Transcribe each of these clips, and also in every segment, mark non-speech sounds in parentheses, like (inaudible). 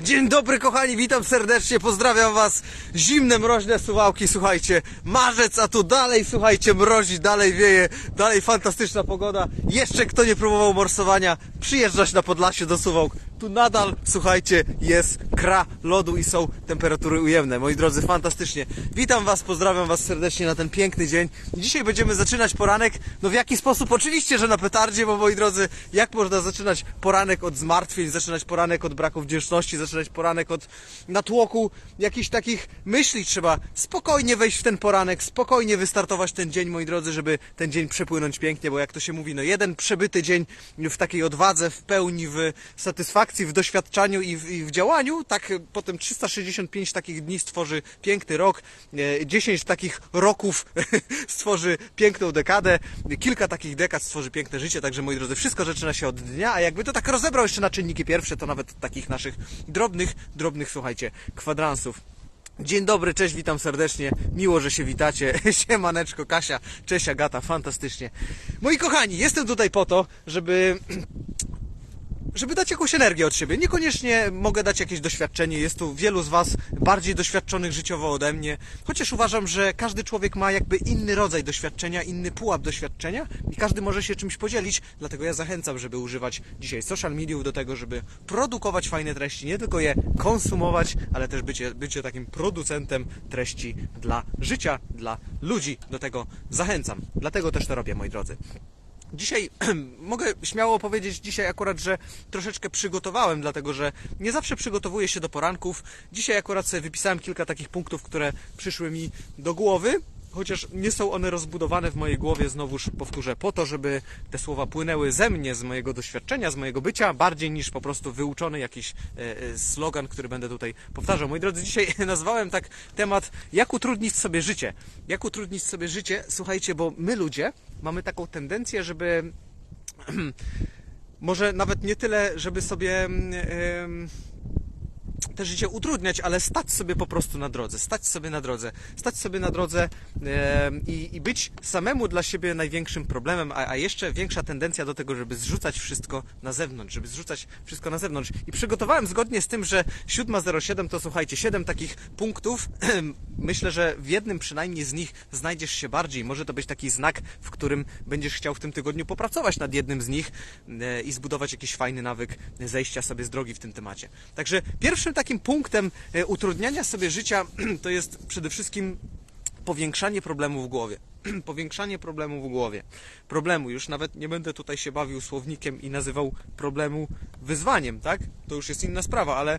Dzień dobry kochani, witam serdecznie, pozdrawiam was. Zimne, mroźne suwałki, słuchajcie. Marzec, a tu dalej, słuchajcie, mrozi, dalej wieje, dalej fantastyczna pogoda. Jeszcze kto nie próbował morsowania, przyjeżdżać na Podlasie do Suwałk. Tu nadal, słuchajcie, jest kra lodu i są temperatury ujemne. Moi drodzy, fantastycznie. Witam was, pozdrawiam was serdecznie na ten piękny dzień. Dzisiaj będziemy zaczynać poranek. No w jaki sposób? Oczywiście, że na petardzie, bo moi drodzy, jak można zaczynać poranek od zmartwień, zaczynać poranek od braku wdzięczności, zaczynać poranek od natłoku jakichś takich myśli. Trzeba spokojnie wejść w ten poranek, spokojnie wystartować ten dzień, moi drodzy, żeby ten dzień przepłynąć pięknie, bo jak to się mówi, no jeden przebyty dzień w takiej odwadze, w pełni, w satysfakcji, w doświadczaniu i w, i w działaniu, tak potem 365 takich dni stworzy piękny rok, e, 10 takich roków (laughs) stworzy piękną dekadę, kilka takich dekad stworzy piękne życie, także moi drodzy, wszystko zaczyna się od dnia, a jakby to tak rozebrał jeszcze na czynniki pierwsze, to nawet takich naszych drobnych, drobnych, słuchajcie, kwadransów. Dzień dobry, cześć, witam serdecznie. Miło, że się witacie. (laughs) Siemaneczko, Kasia, cześć Agata, fantastycznie. Moi kochani, jestem tutaj po to, żeby żeby dać jakąś energię od siebie. Niekoniecznie mogę dać jakieś doświadczenie. Jest tu wielu z Was bardziej doświadczonych życiowo ode mnie. Chociaż uważam, że każdy człowiek ma jakby inny rodzaj doświadczenia, inny pułap doświadczenia i każdy może się czymś podzielić. Dlatego ja zachęcam, żeby używać dzisiaj social mediów do tego, żeby produkować fajne treści. Nie tylko je konsumować, ale też bycie, bycie takim producentem treści dla życia, dla ludzi. Do tego zachęcam. Dlatego też to robię, moi drodzy. Dzisiaj (clears throat) mogę śmiało powiedzieć dzisiaj akurat, że troszeczkę przygotowałem, dlatego że nie zawsze przygotowuję się do poranków. Dzisiaj akurat sobie wypisałem kilka takich punktów, które przyszły mi do głowy. Chociaż nie są one rozbudowane w mojej głowie, znowuż powtórzę, po to, żeby te słowa płynęły ze mnie, z mojego doświadczenia, z mojego bycia, bardziej niż po prostu wyuczony jakiś e, e, slogan, który będę tutaj powtarzał. Moi drodzy, dzisiaj (laughs) nazwałem tak temat, jak utrudnić sobie życie. Jak utrudnić sobie życie? Słuchajcie, bo my ludzie mamy taką tendencję, żeby (clears throat) może nawet nie tyle, żeby sobie em, te życie utrudniać, ale stać sobie po prostu na drodze, stać sobie na drodze, stać sobie na drodze i, i być samemu dla siebie największym problemem, a, a jeszcze większa tendencja do tego, żeby zrzucać wszystko na zewnątrz, żeby zrzucać wszystko na zewnątrz. I przygotowałem zgodnie z tym, że 7.07 to słuchajcie, 7 takich punktów. (clears throat) Myślę, że w jednym przynajmniej z nich znajdziesz się bardziej. Może to być taki znak, w którym będziesz chciał w tym tygodniu popracować nad jednym z nich e, i zbudować jakiś fajny nawyk zejścia sobie z drogi w tym temacie. Także pierwszym takim punktem e, utrudniania sobie życia (clears throat) to jest przede wszystkim powiększanie problemu w głowie. (clears throat) powiększanie problemu w głowie. Problemu, już nawet nie będę tutaj się bawił słownikiem i nazywał problemu wyzwaniem, tak? To już jest inna sprawa, ale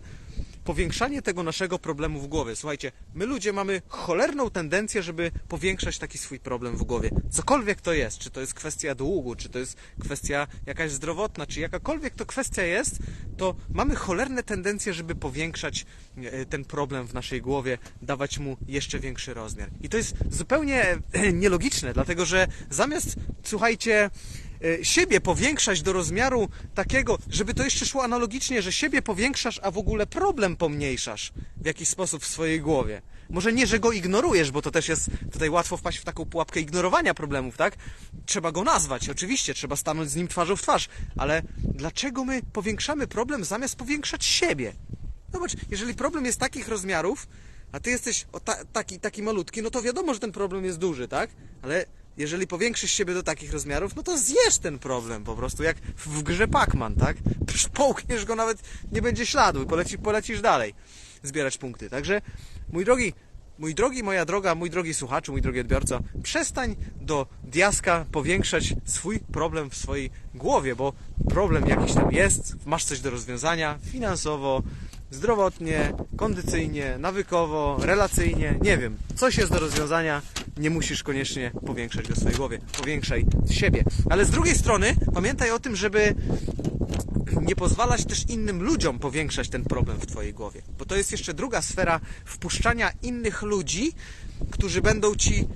powiększanie tego naszego problemu w głowie. Słuchajcie, my ludzie mamy cholerną tendencję, żeby powiększać taki swój problem w głowie. Cokolwiek to jest, czy to jest kwestia długu, czy to jest kwestia jakaś zdrowotna, czy jakakolwiek to kwestia jest, to mamy cholerne tendencje, żeby powiększać e, ten problem w naszej głowie, dawać mu jeszcze większy rozmiar. I to jest zupełnie e, (clears throat) nielogiczne, dlatego że zamiast, słuchajcie, siebie powiększać do rozmiaru takiego, żeby to jeszcze szło analogicznie, że siebie powiększasz, a w ogóle problem pomniejszasz w jakiś sposób w swojej głowie. Może nie, że go ignorujesz, bo to też jest tutaj łatwo wpaść w taką pułapkę ignorowania problemów, tak? Trzeba go nazwać, oczywiście, trzeba stanąć z nim twarzą w twarz, ale dlaczego my powiększamy problem zamiast powiększać siebie? Zobacz, jeżeli problem jest takich rozmiarów, a ty jesteś ta, taki, taki malutki, no to wiadomo, że ten problem jest duży, tak? Ale jeżeli powiększysz siebie do takich rozmiarów, no to zjesz ten problem po prostu, jak w, grze Pac-Man, tak? Połkniesz go, nawet nie będzie śladu i poleci, polecisz dalej zbierać punkty. Także, mój drogi, mój drogi, moja droga, mój drogi słuchaczu, mój drogi odbiorca, przestań do diaska powiększać swój problem w swojej głowie, bo problem jakiś tam jest, masz coś do rozwiązania finansowo, zdrowotnie, kondycyjnie, nawykowo, relacyjnie, nie wiem, coś jest do rozwiązania, nie musisz koniecznie powiększać go w swojej głowie, powiększaj siebie. Ale z drugiej strony pamiętaj o tym, żeby nie pozwalać też innym ludziom powiększać ten problem w Twojej głowie. Bo to jest jeszcze druga sfera wpuszczania innych ludzi, którzy będą Ci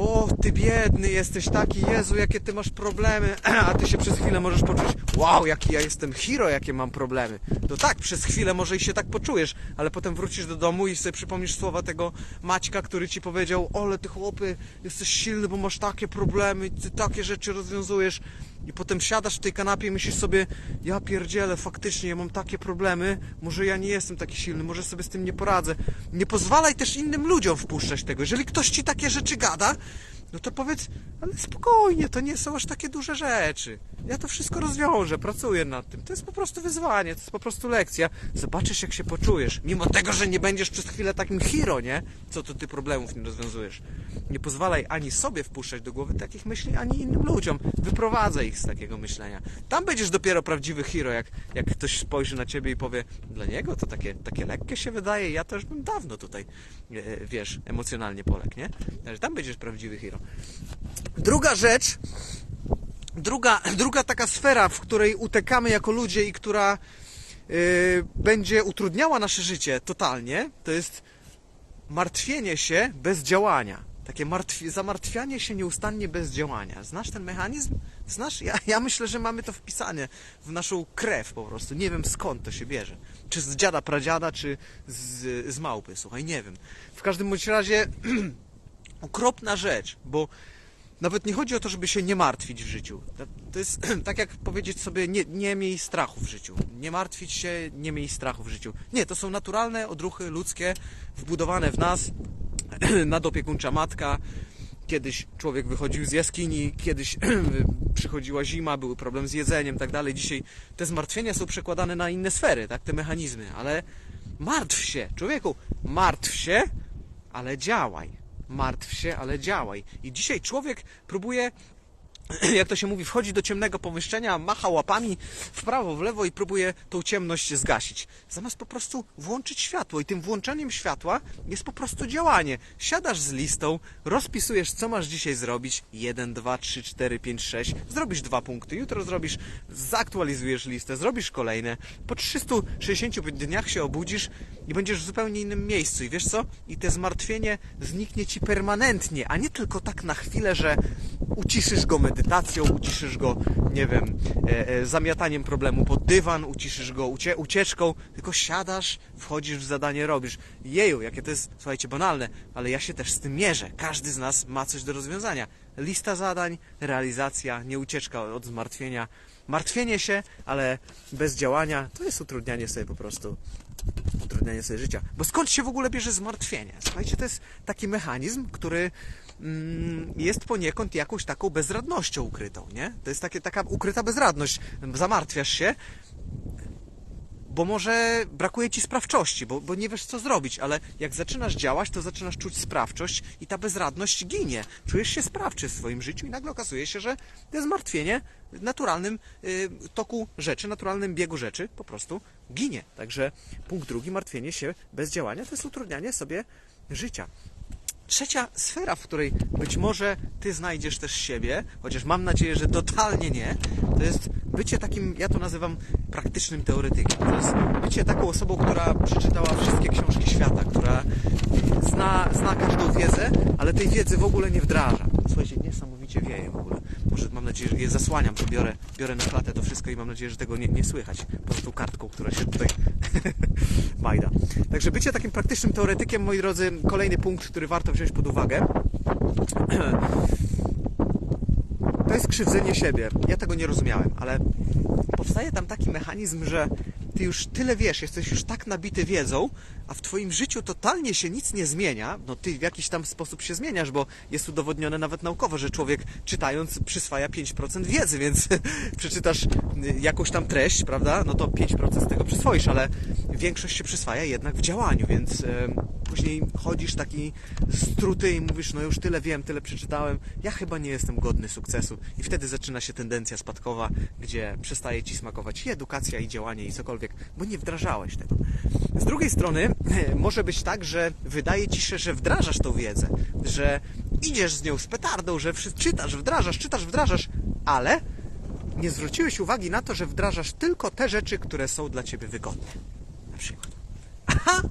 o, ty biedny jesteś taki, Jezu, jakie ty masz problemy, (clears throat) a ty się przez chwilę możesz poczuć, wow, jaki ja jestem hero, jakie mam problemy. To tak, przez chwilę może i się tak poczujesz, ale potem wrócisz do domu i sobie przypomnisz słowa tego Maćka, który ci powiedział, ole ty chłopy, jesteś silny, bo masz takie problemy, ty takie rzeczy rozwiązujesz. I potem siadasz w tej kanapie i myślisz sobie, ja pierdzielę, faktycznie ja mam takie problemy, może ja nie jestem taki silny, może sobie z tym nie poradzę. Nie pozwalaj też innym ludziom wpuszczać tego. Jeżeli ktoś ci takie rzeczy gada, no to powiedz, ale spokojnie, to nie są aż takie duże rzeczy. Ja to wszystko rozwiążę, pracuję nad tym. To jest po prostu wyzwanie, to jest po prostu lekcja. Zobaczysz, jak się poczujesz. Mimo tego, że nie będziesz przez chwilę takim hero, nie? Co to ty problemów nie rozwiązujesz. Nie pozwalaj ani sobie wpuszczać do głowy takich myśli, ani innym ludziom. Wyprowadzaj ich z takiego myślenia. Tam będziesz dopiero prawdziwy hero, jak, jak ktoś spojrzy na ciebie i powie, dla niego to takie, takie lekkie się wydaje, ja też bym dawno tutaj, e, wiesz, emocjonalnie poległ, nie? Także tam będziesz prawdziwy hero. Druga rzecz, druga, druga taka sfera, w której utekamy jako ludzie i która yy, będzie utrudniała nasze życie totalnie, to jest martwienie się bez działania. Takie martwi- zamartwianie się nieustannie bez działania. Znasz ten mechanizm? Znasz? Ja, ja myślę, że mamy to wpisane w naszą krew po prostu. Nie wiem skąd to się bierze. Czy z dziada, pradziada, czy z, z małpy. Słuchaj, nie wiem. W każdym bądź razie (clears throat) okropna rzecz, bo nawet nie chodzi o to, żeby się nie martwić w życiu. To- jest (clears throat) tak jak powiedzieć sobie, nie, nie miej strachu w życiu. Nie martwić się, nie miej strachu w życiu. Nie, to są naturalne odruchy ludzkie, wbudowane w nas, (clears throat) nadopiekuńcza matka. Kiedyś człowiek wychodził z jaskini, kiedyś (clears throat) przychodziła zima, były problem z jedzeniem, tak dalej. Dzisiaj te zmartwienia są przekładane na inne sfery, tak, te mechanizmy, ale martw się, człowieku, martw się, ale działaj. Martw się, ale działaj. I dzisiaj człowiek próbuje, (clears throat) jak to się mówi, wchodzi do ciemnego pomieszczenia, macha łapami w prawo, w lewo i próbuje tą ciemność zgasić. Zamiast po prostu włączyć światło. I tym włączeniem światła jest po prostu działanie. Siadasz z listą, rozpisujesz, co masz dzisiaj zrobić. 1, 2, 3, 4, 5, 6. Zrobisz dwa punkty. Jutro zrobisz, zaktualizujesz listę, zrobisz kolejne. Po 365 dniach się obudzisz i będziesz w zupełnie innym miejscu. I wiesz co? I te zmartwienie zniknie ci permanentnie, a nie tylko tak na chwilę, że uciszysz go medytacją, uciszysz go, nie wiem, e, e, zamiataniem problemu pod dywan, uciszysz go ucie ucieczką, tylko siadasz, wchodzisz w zadanie, robisz. Jeju, jakie to jest, słuchajcie, banalne, ale ja się też z tym mierzę. Każdy z nas ma coś do rozwiązania. Lista zadań, realizacja, nie ucieczka od zmartwienia. Martwienie się, ale bez działania, to jest utrudnianie sobie po prostu utrudnianie sobie życia. Bo skąd się w ogóle bierze zmartwienie? Słuchajcie, to jest taki mechanizm, który jest poniekąd jakąś taką bezradnością ukrytą, nie? To jest takie, taka ukryta bezradność. Zamartwiasz się, bo może brakuje ci sprawczości, bo, bo nie wiesz co zrobić, ale jak zaczynasz działać, to zaczynasz czuć sprawczość i ta bezradność ginie. Czujesz się sprawczy w swoim życiu i nagle okazuje się, że to zmartwienie w naturalnym y, toku rzeczy, naturalnym biegu rzeczy po prostu ginie. Także punkt drugi, martwienie się bez działania, to jest utrudnianie sobie życia. Trzecia sfera, w której być może ty znajdziesz też siebie, chociaż mam nadzieję, że totalnie nie, to jest bycie takim, ja to nazywam praktycznym teoretykiem. To jest bycie taką osobą, która przeczytała wszystkie książki świata, która zna, zna każdą wiedzę, ale tej wiedzy w ogóle nie wdraża. Słuchajcie, niesamowicie wieje Może mam nadzieję, że je zasłaniam, to biorę, biorę na klatę to wszystko i mam nadzieję, że tego nie, nie słychać poza tą kartką, która się tutaj (laughs) majda. Także bycie takim praktycznym teoretykiem, moi drodzy, kolejny punkt, który warto wziąć pod uwagę. (clears throat) To jest krzywdzenie siebie. Ja tego nie rozumiałem, ale powstaje tam taki mechanizm, że ty już tyle wiesz, jesteś już tak nabity wiedzą, a w twoim życiu totalnie się nic nie zmienia. No ty w jakiś tam sposób się zmieniasz, bo jest udowodnione nawet naukowo, że człowiek czytając przyswaja 5% wiedzy, (laughs) więc przeczytasz y, jakąś tam treść, prawda? No to 5% z tego przyswoisz, ale większość się przyswaja jednak w działaniu, więc em, później chodzisz taki struty i mówisz, no już tyle wiem, tyle przeczytałem, ja chyba nie jestem godny sukcesu. I wtedy zaczyna się tendencja spadkowa, gdzie przestaje ci smakować i edukacja, i działanie, i cokolwiek, bo nie wdrażałeś tego. Z drugiej strony (laughs) może być tak, że wydaje ci się, że wdrażasz tą wiedzę, że idziesz z nią z petardą, że czytasz, wdrażasz, czytasz, wdrażasz, ale nie zwróciłeś uwagi na to, że wdrażasz tylko te rzeczy, które są dla ciebie wygodne. Przykład. Aha!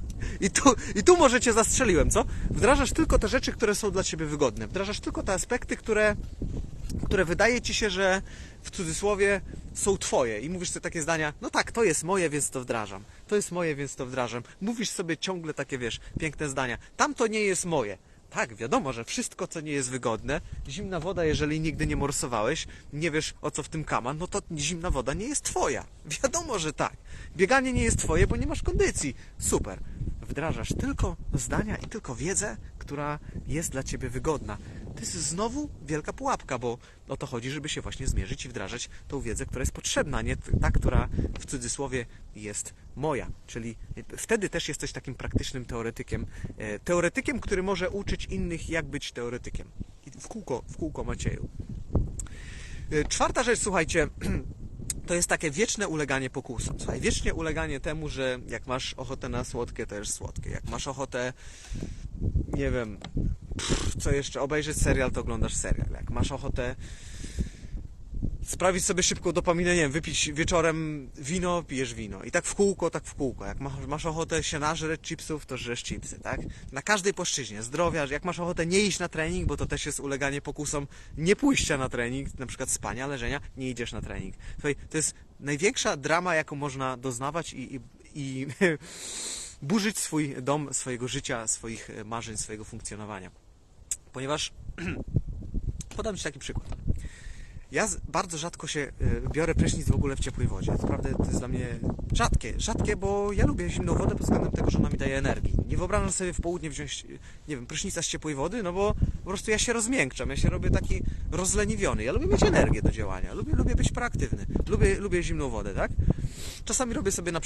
I tu, I tu może cię zastrzeliłem, co? Wdrażasz tylko te rzeczy, które są dla ciebie wygodne. Wdrażasz tylko te aspekty, które, które wydaje ci się, że w cudzysłowie są twoje. I mówisz sobie takie zdania, no tak, to jest moje, więc to wdrażam. To jest moje, więc to wdrażam. Mówisz sobie ciągle takie, wiesz, piękne zdania. Tam to nie jest moje. Tak, wiadomo, że wszystko, co nie jest wygodne, zimna woda, jeżeli nigdy nie morsowałeś, nie wiesz o co w tym kaman, no to zimna woda nie jest twoja. Wiadomo, że tak. Bieganie nie jest twoje, bo nie masz kondycji. Super. Wdrażasz tylko zdania i tylko wiedzę, która jest dla ciebie wygodna. To jest znowu wielka pułapka, bo o to chodzi, żeby się właśnie zmierzyć i wdrażać tą wiedzę, która jest potrzebna, nie ta, która w cudzysłowie jest moja. Czyli wtedy też jesteś takim praktycznym teoretykiem. E, Teoretykiem, który może uczyć innych, jak być teoretykiem. W kółko, w kółko Macieju. E, Czwarta rzecz, słuchajcie, (clears throat) to jest takie wieczne uleganie pokusom. Słuchaj, wiecznie uleganie temu, że jak masz ochotę na słodkie, to jest słodkie. Jak masz ochotę, nie wiem, pff, co jeszcze, obejrzeć serial, to oglądasz serial. Jak masz ochotę sprawić sobie szybką dopaminę, nie wiem, wypić wieczorem wino, pijesz wino. I tak w kółko, tak w kółko. Jak masz, ochotę się nażreć chipsów, to żresz chipsy, tak? Na każdej płaszczyźnie. Zdrowia, jak masz ochotę nie iść na trening, bo to też jest uleganie pokusom nie pójścia na trening, na przykład spania, leżenia, nie idziesz na trening. Słuchaj, to jest największa drama, jaką można doznawać i, i, i (laughs) burzyć swój dom, swojego życia, swoich marzeń, swojego funkcjonowania. Ponieważ (clears throat) podam Ci taki przykład. Ja bardzo rzadko się y, biorę prysznic w ogóle w ciepłej wodzie. Naprawdę to jest dla mnie rzadkie. Rzadkie, bo ja lubię zimną wodę pod względem tego, że ona mi daje energii. Nie wyobrażam sobie w południe wziąć, nie wiem, prysznica z ciepłej wody, no bo po prostu ja się rozmiękczam, ja się robię taki rozleniwiony. Ja lubię mieć energię do działania, lubię, lubię być proaktywny, lubię, lubię zimną wodę, tak? Czasami robię sobie na,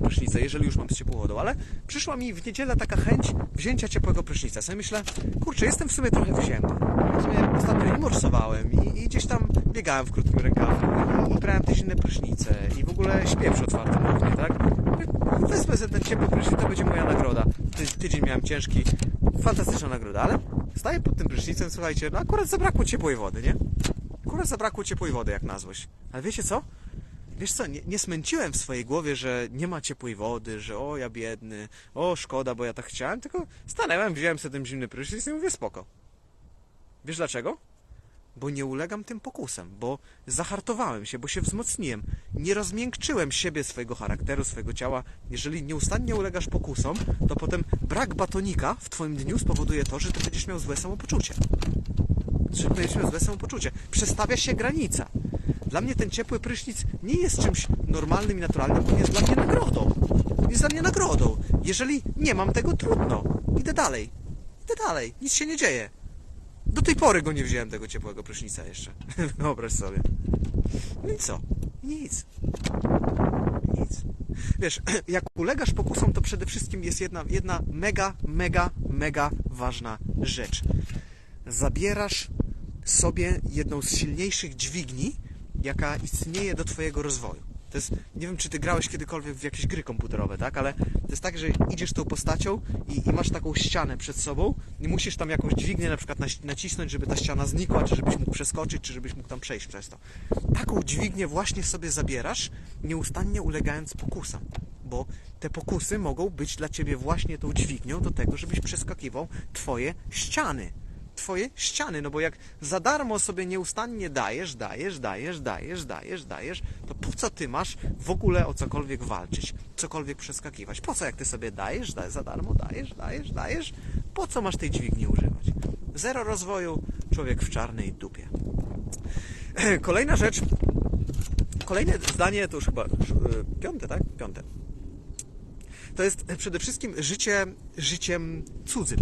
prysznice, jeżeli już mam z ciepłą wodą, ale przyszła mi w niedzielę taka chęć wzięcia ciepłego prysznica. Sobie myślę, kurczę, jestem w sumie trochę wzięty. W sumie ostatnio i morsowałem i, i gdzieś tam biegałem w krótkim rękawie i, brałem te zimne prysznice i w ogóle śpię przy otwartym oknie, tak? Wezmę sobie ten ciepły prysznic, to będzie moja nagroda. Ty, tydzień miałem ciężki, fantastyczna nagroda, ale staję pod tym prysznicem, słuchajcie, no akurat zabrakło ciepłej wody, nie? Akurat zabrakło ciepłej wody, jak na złość. Ale wiecie co? Wiesz co, nie, nie smęciłem w swojej głowie, że nie ma ciepłej wody, że o ja biedny, o szkoda, bo ja tak chciałem, tylko stanęłem, wziąłem sobie ten zimny prysznic i mówię spoko. Wiesz dlaczego? Bo nie ulegam tym pokusem, bo zahartowałem się, bo się wzmocniłem. Nie rozmiękczyłem siebie, swojego charakteru, swojego ciała. Jeżeli nieustannie ulegasz pokusom, to potem brak batonika w twoim dniu spowoduje to, że ty będziesz miał złe samopoczucie. Że będziesz miał złe samopoczucie. Przestawia się granica. Dla mnie ten ciepły prysznic nie jest czymś normalnym i naturalnym, on jest dla mnie nagrodą. Jest dla mnie nagrodą. Jeżeli nie mam tego, trudno. Idę dalej. Idę dalej. Nic się nie dzieje. Do tej pory go nie wziąłem, tego ciepłego prysznica jeszcze. (laughs) Wyobraź sobie. No i co? Nic. Nic. Wiesz, (clears throat) jak ulegasz pokusom, to przede wszystkim jest jedna, jedna mega, mega, mega ważna rzecz. Zabierasz sobie jedną z silniejszych dźwigni, jaka istnieje do Twojego rozwoju. To jest, nie wiem, czy Ty grałeś kiedykolwiek w jakieś gry komputerowe, tak? Ale to jest tak, że idziesz tą postacią i, i masz taką ścianę przed sobą i musisz tam jakąś dźwignię na przykład naci- nacisnąć, żeby ta ściana znikła, czy żebyś mógł przeskoczyć, czy żebyś mógł tam przejść przez to. Taką dźwignię właśnie sobie zabierasz, nieustannie ulegając pokusom. Bo te pokusy mogą być dla Ciebie właśnie tą dźwignią do tego, żebyś przeskakiwał Twoje ściany twoje ściany, no bo jak za darmo sobie nieustannie dajesz, dajesz, dajesz, dajesz, dajesz, dajesz, to po co ty masz w ogóle o cokolwiek walczyć, cokolwiek przeskakiwać? Po co jak ty sobie dajesz, dajesz za darmo, dajesz, dajesz, dajesz, po co masz tej dźwigni używać? Zero rozwoju, człowiek w czarnej dupie. (clears throat) Kolejna rzecz, kolejne zdanie, to już chyba e, piąte, tak? Piąte. To jest przede wszystkim życie życiem cudzym.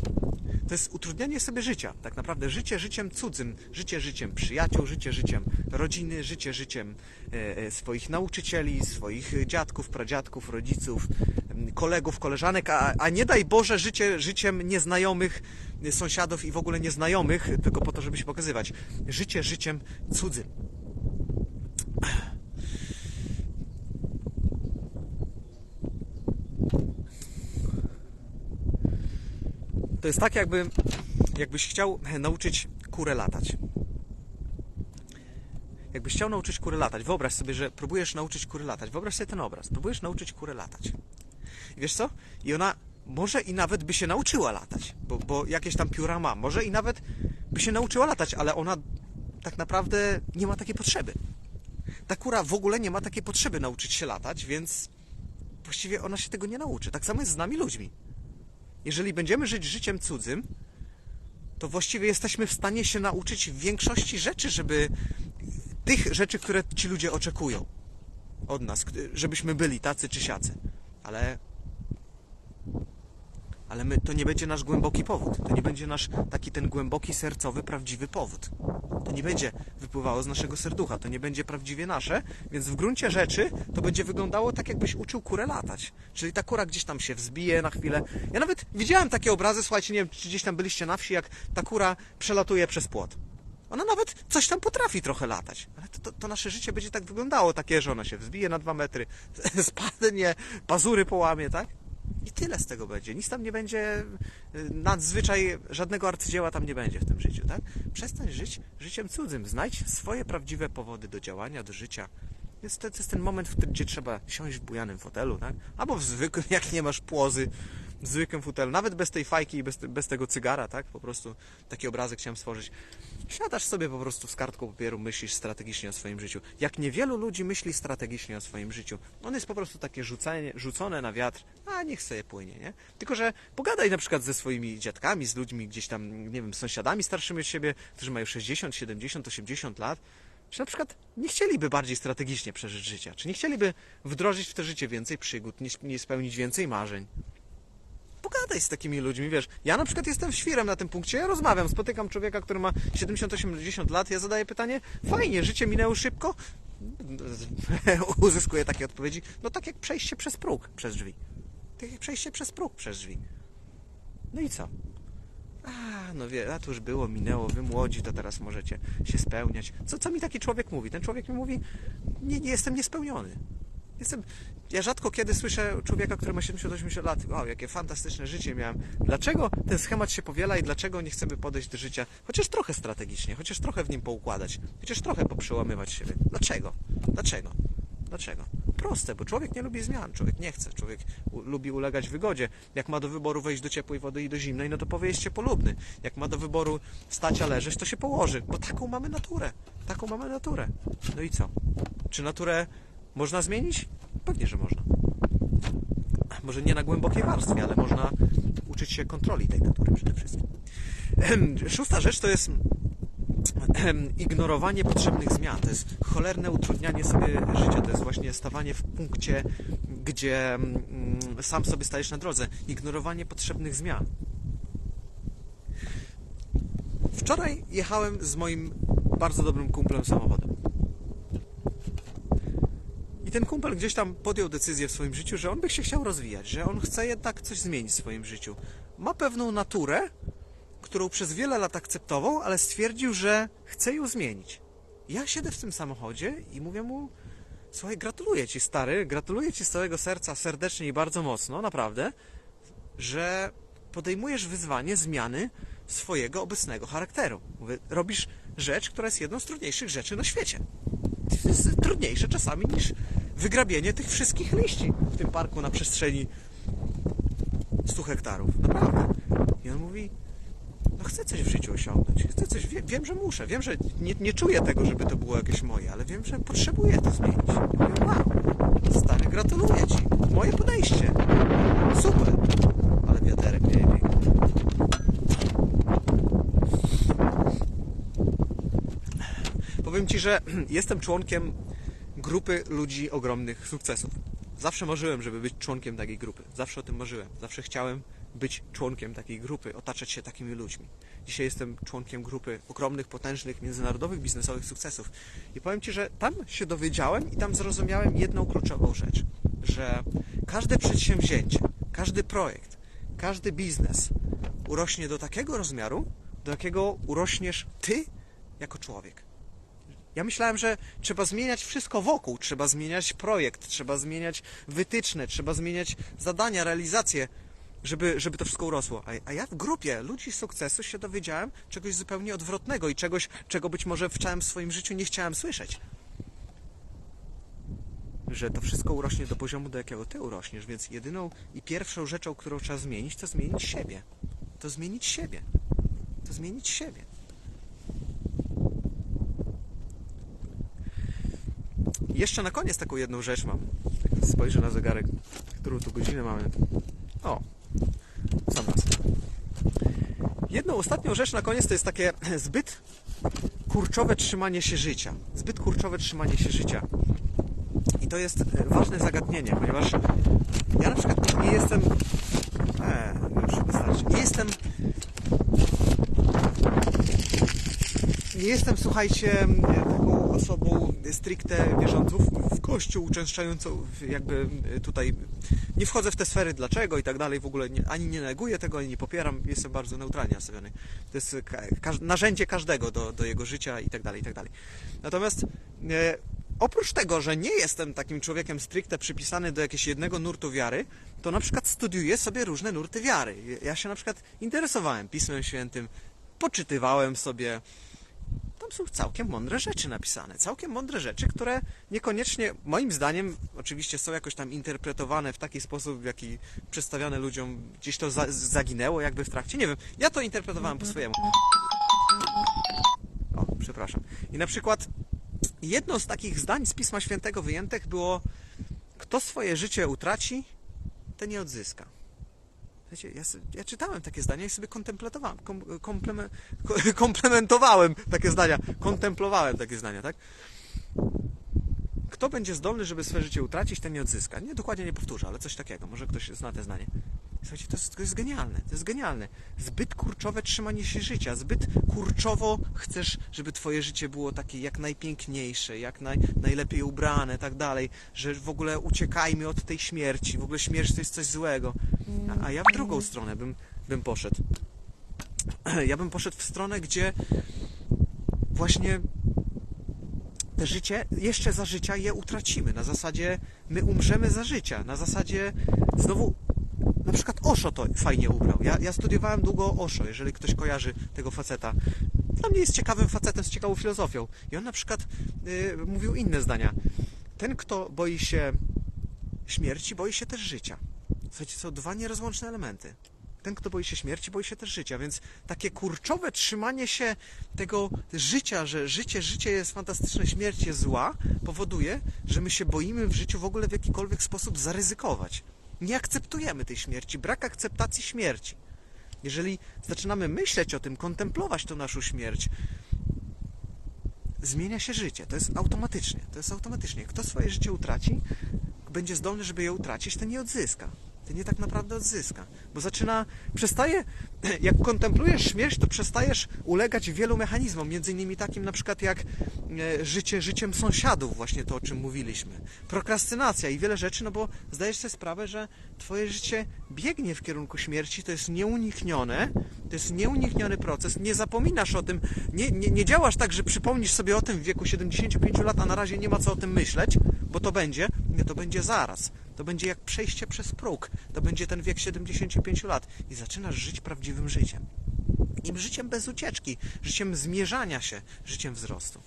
To jest utrudnianie sobie życia. Tak naprawdę życie życiem cudzym, życie życiem przyjaciół, życie życiem rodziny, życie życiem e, e, swoich nauczycieli, swoich dziadków, pradziadków, rodziców, kolegów, koleżanek, a, a nie daj Boże życie życiem nieznajomych sąsiadów i w ogóle nieznajomych, tylko po to, żeby się pokazywać. Życie życiem cudzym. To jest tak, jakby, jakbyś chciał nauczyć kurę latać. Jakbyś chciał nauczyć kurę latać, wyobraź sobie, że próbujesz nauczyć kury latać. Wyobraź sobie ten obraz. Próbujesz nauczyć kurę latać. I wiesz co? I ona może i nawet by się nauczyła latać, bo, bo jakieś tam pióra ma. Może i nawet by się nauczyła latać, ale ona tak naprawdę nie ma takiej potrzeby. Ta kura w ogóle nie ma takiej potrzeby nauczyć się latać, więc właściwie ona się tego nie nauczy. Tak samo jest z nami ludźmi. Jeżeli będziemy żyć życiem cudzym, to właściwie jesteśmy w stanie się nauczyć większości rzeczy, żeby tych rzeczy, które ci ludzie oczekują od nas, żebyśmy byli tacy czy siacy. Ale ale my, to nie będzie nasz głęboki powód. To nie będzie nasz taki ten głęboki, sercowy, prawdziwy powód. To nie będzie wypływało z naszego serducha. To nie będzie prawdziwie nasze, więc w gruncie rzeczy to będzie wyglądało tak, jakbyś uczył kurę latać. Czyli ta kura gdzieś tam się wzbije na chwilę. Ja nawet widziałem takie obrazy, słuchajcie, nie wiem, czy gdzieś tam byliście na wsi, jak ta kura przelatuje przez płot. Ona nawet coś tam potrafi trochę latać. Ale to, to, to, nasze życie będzie tak wyglądało, takie, że ona się wzbije na dwa metry, (laughs) spadnie, pazury połamie, tak? I tyle z tego będzie. Nic tam nie będzie, y, nadzwyczaj, żadnego arcydzieła tam nie będzie w tym życiu, tak? Przestań żyć życiem cudzym. Znajdź swoje prawdziwe powody do działania, do życia. Jest to, to jest ten moment, w którym gdzie trzeba siąść w bujanym fotelu, tak? Albo w zwykłym, jak nie masz płozy, zwykłym fotelu, nawet bez tej fajki i bez, bez tego cygara, tak? Po prostu taki obrazek chciałem stworzyć. Siadasz sobie po prostu z kartką papieru, myślisz strategicznie o swoim życiu. Jak niewielu ludzi myśli strategicznie o swoim życiu. On jest po prostu takie rzucenie, rzucone na wiatr, a niech sobie płynie, nie? Tylko, że pogadaj na przykład ze swoimi dziadkami, z ludźmi gdzieś tam, nie wiem, sąsiadami starszymi od siebie, którzy mają 60, 70, 80 lat, czy na przykład nie chcieliby bardziej strategicznie przeżyć życia, czy nie chcieliby wdrożyć w to życie więcej przygód, nie spełnić więcej marzeń pogadaj z takimi ludźmi, wiesz. Ja na przykład jestem świrem na tym punkcie, ja rozmawiam, spotykam człowieka, który ma 70-80 lat, ja zadaję pytanie, fajnie, życie minęło szybko? (laughs) Uzyskuję takie odpowiedzi, no tak jak przejście przez próg, przez drzwi. Tak jak przejście przez próg, przez drzwi. No i co? A, no wie, a już było, minęło, wy młodzi, to teraz możecie się spełniać. Co, co mi taki człowiek mówi? Ten człowiek mi mówi, nie, nie jestem niespełniony. Jestem, ja rzadko kiedy słyszę człowieka, który ma 70-80 lat, wow, jakie fantastyczne życie miałem. Dlaczego ten schemat się powiela i dlaczego nie chcemy podejść do życia chociaż trochę strategicznie, chociaż trochę w nim poukładać, chociaż trochę poprzełamywać siebie? Dlaczego? Dlaczego? Dlaczego? Proste, bo człowiek nie lubi zmian, człowiek nie chce, człowiek u, lubi ulegać wygodzie. Jak ma do wyboru wejść do ciepłej wody i do zimnej, no to powie jest ciepolubny. Jak ma do wyboru stać, a leżeć, to się położy, bo taką mamy naturę. Taką mamy naturę. No i co? Czy naturę można zmienić? Pewnie, że można. Może nie na głębokiej warstwie, ale można uczyć się kontroli tej natury przede wszystkim. Szósta rzecz to jest ignorowanie potrzebnych zmian. To jest cholerne utrudnianie sobie życia. To jest właśnie stawanie w punkcie, gdzie mm, sam sobie stajesz na drodze. Ignorowanie potrzebnych zmian. Wczoraj jechałem z moim bardzo dobrym kumplem samochodem ten kumpel gdzieś tam podjął decyzję w swoim życiu, że on by się chciał rozwijać, że on chce jednak coś zmienić w swoim życiu. Ma pewną naturę, którą przez wiele lat akceptował, ale stwierdził, że chce ją zmienić. Ja siedzę w tym samochodzie i mówię mu, słuchaj, gratuluję Ci stary, gratuluję Ci z całego serca, serdecznie i bardzo mocno, naprawdę, że podejmujesz wyzwanie zmiany swojego obecnego charakteru. Mówię, robisz rzecz, która jest jedną z trudniejszych rzeczy na świecie. Jest trudniejsze czasami niż wygrabienie tych wszystkich liści w tym parku na przestrzeni 100 hektarów. Naprawdę. I on mówi, no chcę coś w życiu osiągnąć, chcę coś, wie, wiem, że muszę, wiem, że nie, nie czuję tego, żeby to było jakieś moje, ale wiem, że potrzebuję to zmienić. I mówię, wow, stary, gratuluję Ci, moje podejście, super, ale wiaderek nie jedzie. Powiem Ci, że (clears throat) jestem członkiem grupy ludzi ogromnych sukcesów. Zawsze marzyłem, żeby być członkiem takiej grupy. Zawsze o tym marzyłem. Zawsze chciałem być członkiem takiej grupy, otaczać się takimi ludźmi. Dzisiaj jestem członkiem grupy ogromnych, potężnych, międzynarodowych, biznesowych sukcesów. I powiem Ci, że tam się dowiedziałem i tam zrozumiałem jedną kluczową rzecz, że każde przedsięwzięcie, każdy projekt, każdy biznes urośnie do takiego rozmiaru, do jakiego urośniesz Ty jako człowiek. Ja myślałem, że trzeba zmieniać wszystko wokół, trzeba zmieniać projekt, trzeba zmieniać wytyczne, trzeba zmieniać zadania, realizacje, żeby, żeby to wszystko urosło. A, a ja w grupie ludzi sukcesu się dowiedziałem czegoś zupełnie odwrotnego i czegoś, czego być może w całym swoim życiu nie chciałem słyszeć. że to wszystko urośnie do poziomu, do jakiego ty urośniesz, więc jedyną i pierwszą rzeczą, którą trzeba zmienić, to zmienić siebie. To zmienić siebie. To zmienić siebie. Jeszcze na koniec taką jedną rzecz mam. Spojrzę na zegarek, którą tu godzinę mamy. O, sam raz. Jedną ostatnią rzecz na koniec to jest takie zbyt kurczowe trzymanie się życia. Zbyt kurczowe trzymanie się życia. I to jest e, ważne zagadnienie, ponieważ ja na przykład nie jestem. E, już wystarczy. Nie jestem. Nie jestem, słuchajcie, taką osobą stricte wierzącą w- kościół, uczęszczającą jakby e, tutaj. Nie wchodzę w te sfery dlaczego i tak dalej, w ogóle nie, ani nie neguję tego, ani nie popieram, jestem bardzo neutralnie nastawiony. To jest ka- narzędzie każdego do, do jego życia i tak dalej, i tak dalej. Natomiast e, oprócz tego, że nie jestem takim człowiekiem stricte przypisany do jakiegoś jednego nurtu wiary, to na przykład studiuję sobie różne nurty wiary. Ja się na przykład interesowałem Pismem Świętym, poczytywałem sobie. Są całkiem mądre rzeczy napisane. Całkiem mądre rzeczy, które niekoniecznie, moim zdaniem, oczywiście są jakoś tam interpretowane w taki sposób, w jaki przedstawiane ludziom gdzieś to za, zaginęło jakby w trakcie. Nie wiem, ja to interpretowałem po swojemu. O, przepraszam. I na przykład jedno z takich zdań z Pisma Świętego wyjętych było kto swoje życie utraci, ten nie odzyska. Wiecie, ja, ja czytałem takie zdania i sobie kontemplatowałem, kom, kompleme, ko- (laughs) komplementowałem takie zdania, kontemplowałem takie zdania, tak? Kto będzie zdolny, żeby swoje życie utracić, ten nie odzyska. Nie, dokładnie nie powtórzę, ale coś takiego. Może ktoś zna te zdanie. Słuchajcie, to jest, to jest genialne, to jest genialne. Zbyt kurczowe trzymanie się życia, zbyt kurczowo chcesz, żeby twoje życie było takie jak najpiękniejsze, jak naj, najlepiej ubrane, tak dalej, że w ogóle uciekajmy od tej śmierci, w ogóle śmierć to jest coś złego. A, a ja w drugą stronę bym, bym poszedł. (clears throat) Ja bym poszedł w stronę, gdzie właśnie te życie, jeszcze za życia je utracimy. Na zasadzie my umrzemy za życia. Na zasadzie znowu na przykład Osho to fajnie ubrał. Ja, ja studiowałem długo Osho, jeżeli ktoś kojarzy tego faceta. Dla mnie jest ciekawym facetem z ciekawą filozofią. I on na przykład y, mówił inne zdania. Ten, kto boi się śmierci, boi się też życia. Słuchajcie, są dwa nierozłączne elementy. Ten, kto boi się śmierci, boi się też życia, więc takie kurczowe trzymanie się tego życia, że życie, życie jest fantastyczne, śmierć jest zła, powoduje, że my się boimy w życiu w ogóle w jakikolwiek sposób zaryzykować. Nie akceptujemy tej śmierci, brak akceptacji śmierci. Jeżeli zaczynamy myśleć o tym, kontemplować tą naszą śmierć, zmienia się życie. To jest automatycznie. To jest automatycznie. Kto swoje życie utraci, będzie zdolny, żeby je utracić, ten nie odzyska. Ten nie tak naprawdę odzyska. Bo zaczyna, przestaje, (clears throat) jak kontemplujesz śmierć, to przestajesz ulegać wielu mechanizmom, między innymi takim na przykład jak e, życie życiem sąsiadów, właśnie to, o czym mówiliśmy. Prokrastynacja i wiele rzeczy, no bo zdajesz sobie sprawę, że twoje życie biegnie w kierunku śmierci, to jest nieuniknione, to jest nieunikniony proces, nie zapominasz o tym, nie, nie, nie działasz tak, że przypomnisz sobie o tym w wieku 75 lat, a na razie nie ma co o tym myśleć, bo to będzie, nie, to będzie zaraz. To będzie jak przejście przez próg. To będzie ten wiek 75 lat. I zaczynasz żyć prawdziwym życiem. I życiem bez ucieczki, życiem zmierzania się, życiem wzrostu.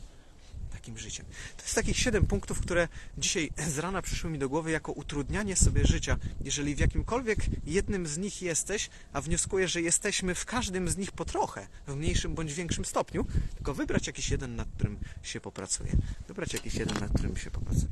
Takim życiem. To jest takich siedem punktów, które dzisiaj z rana przyszły mi do głowy jako utrudnianie sobie życia. Jeżeli w jakimkolwiek jednym z nich jesteś, a wnioskuję, że jesteśmy w każdym z nich po trochę, w mniejszym bądź większym stopniu, tylko wybrać jakiś jeden, nad którym się popracuje. Wybrać jakiś jeden, nad którym się popracuje.